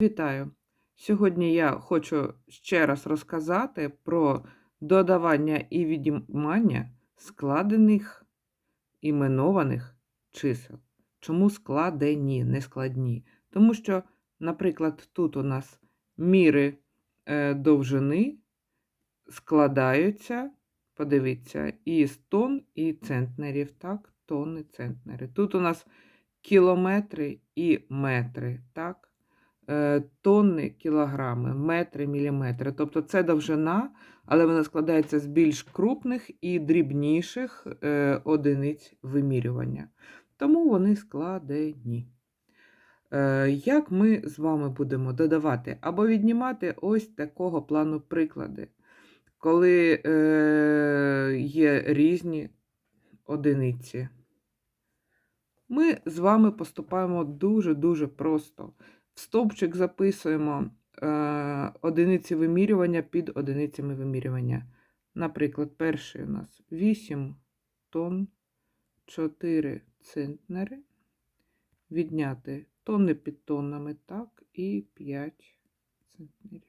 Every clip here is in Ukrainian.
Вітаю! Сьогодні я хочу ще раз розказати про додавання і віднімання складених іменованих чисел. Чому складені, не складні? Тому що, наприклад, тут у нас міри е, довжини складаються, подивіться, із тонн і центнерів. Так, тонни, центнери. Тут у нас кілометри і метри. так? Е, тонни, кілограми, метри, міліметри. Тобто це довжина, але вона складається з більш крупних і дрібніших е, одиниць вимірювання. Тому вони складені. Е, як ми з вами будемо додавати або віднімати ось такого плану приклади, коли є різні одиниці? Ми з вами поступаємо дуже-дуже просто. В стовпчик записуємо е, одиниці вимірювання під одиницями вимірювання. Наприклад, перший у нас 8 тонн 4 центнери. Відняти тонни під тоннами, так, і 5 центнерів.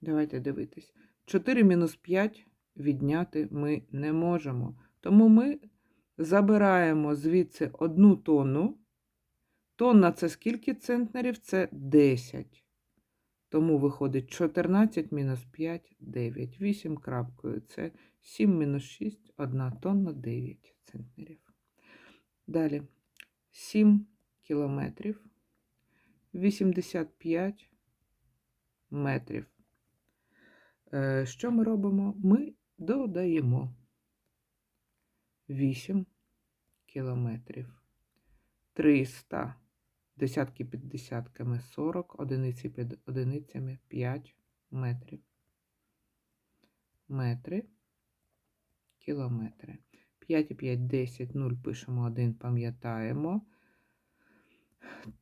Давайте дивитись. 4 мінус 5 відняти ми не можемо. Тому ми забираємо звідси одну тонну. Тонна це скільки центнерів? Це 10. Тому виходить 14 мінус 5 9. 8 крапкою. Це 7 мінус 6, 1 тонна 9 центнерів. Далі 7 кілометрів, 85 метрів. Е, що ми робимо? Ми додаємо 8 кілометрів, 300 десятки під десятками 40, одиниці під одиницями 5 метрів. Метри, кілометри. 5 і 5, 10, 0 пишемо 1, пам'ятаємо.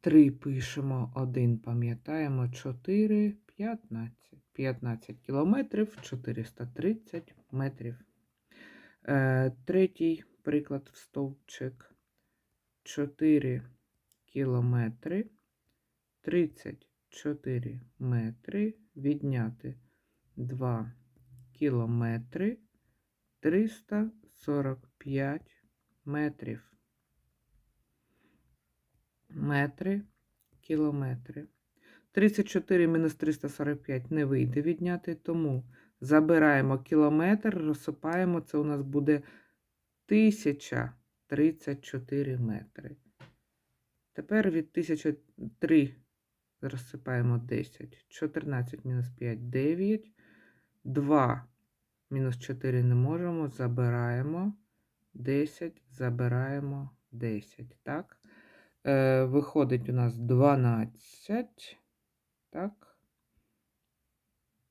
3 пишемо 1, пам'ятаємо, 4, 15. 15 кілометрів, 430 метрів. Е, третій приклад в стовпчик. 4 кілометри, 34 метри, відняти 2 кілометри, 345 метрів. Метри, кілометри. 34 мінус 345 не вийде відняти, тому забираємо кілометр, розсипаємо, це у нас буде 1034 метри. Тепер від 1003 розсипаємо 10. 14 мінус 5 9. 2 мінус 4 не можемо. Забираємо 10, забираємо 10. Так? Е, Виходить у нас 12. Так.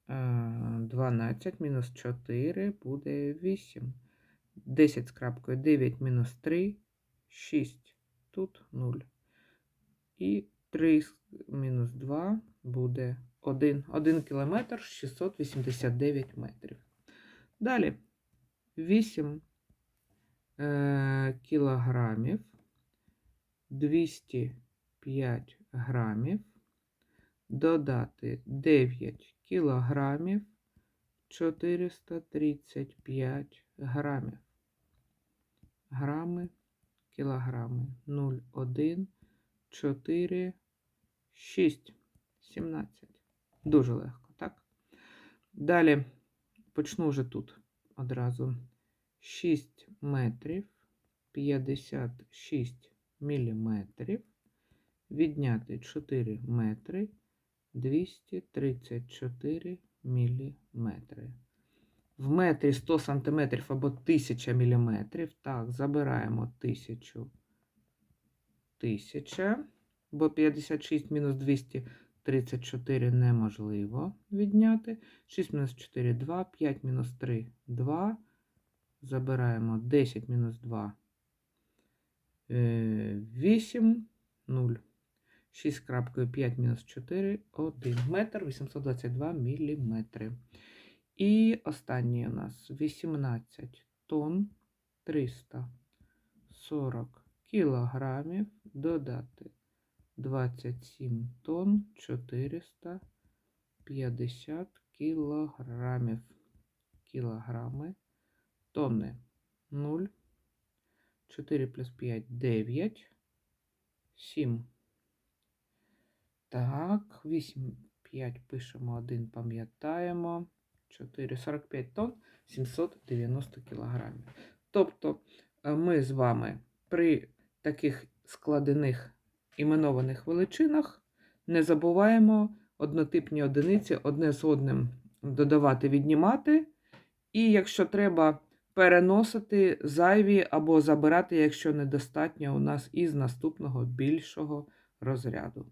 Е, 12 мінус 4 буде 8. 10 з крапкою 9 мінус 3, 6. Тут 0. І 3 мінус 2 буде 1. 1 кілометр 689 метрів. Далі 8 е, кілограмів 205 грамів. Додати 9 кілограмів 435 грамів. Грами, кілограми 0,1 4, 6, 17. Дуже легко, так? Далі почну вже тут одразу 6 метрів 56 міліметрів. Відняти 4 метри 234 міліметри. В метрі 100 сантиметрів або 1000 міліметрів. Так, забираємо 1000 1000, бо 56 мінус 234 неможливо відняти. 6 мінус 4 2, 5 мінус 3 2. Забираємо 10 мінус 2 8, 0. 6,5 мінус 4, 1 метр 822 міліметри. І останній у нас 18 тонн 340 кілограмів додати 27 тонн 450 кілограмів. Кілограми. Тонни. 0. 4 плюс 5 – 9. 7. Так, 8, 5 пишемо, 1 пам'ятаємо. 4, 45 тонн, 790 кілограмів. Тобто е, ми з вами при таких складених іменованих величинах не забуваємо однотипні одиниці одне з одним додавати, віднімати. І якщо треба переносити зайві або забирати, якщо недостатньо у нас із наступного більшого розряду.